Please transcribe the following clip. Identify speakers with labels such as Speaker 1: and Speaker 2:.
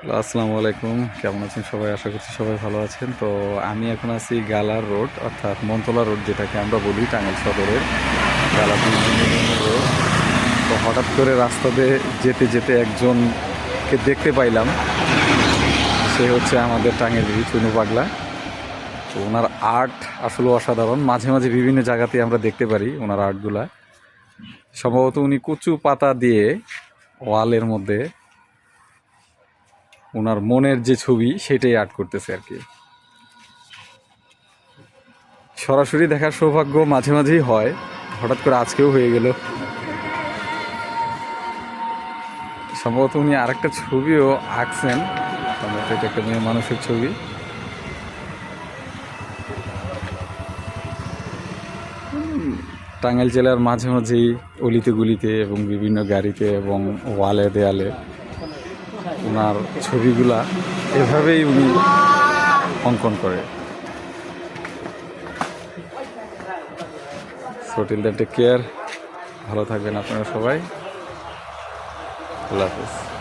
Speaker 1: আসসালামু আলাইকুম। কেমন আছেন সবাই? আশা করছি সবাই ভালো আছেন। তো আমি এখন আছি গালার রোড, অর্থাৎ মন্তলা রোড, যেটাকে আমরা বলি টাঙ্গাইল সদরের গালাপুর রোড। তো হঠাৎ করে রাস্তাতে যেতে যেতে একজনকে দেখতে পাইলাম। সে হচ্ছে আমাদের টাঙ্গাইলেরই চুনু পাগলা তো ওনার আর্ট আসলে অসাধারণ। মাঝে মাঝে বিভিন্ন জায়গাতে আমরা দেখতে পারি ওনার আর্টগুলা। সম্ভবত উনি কচু পাতা দিয়ে ওয়ালের মধ্যে ওনার মনের যে ছবি সেটাই আর্ট করতেছে আর কি। সরাসরি দেখার সৌভাগ্য মাঝে মাঝেই হয়, হঠাৎ করে আজকেও হয়ে গেল। সম্ভবত উনি আরেকটা ছবিও আঁকছেন, সম্ভবত এটা একটা মেয়ে মানুষের ছবি। টাঙ্গাইল জেলার মাঝে মাঝেই অলিতে গুলিতে এবং বিভিন্ন গাড়িতে এবং ওয়ালে দেয়ালে ওনার ছবিগুলা এভাবেই উনি অঙ্কন করে। So till that take care ভালো থাকবেন আপনারা সবাই। আল্লাহ হাফিজ।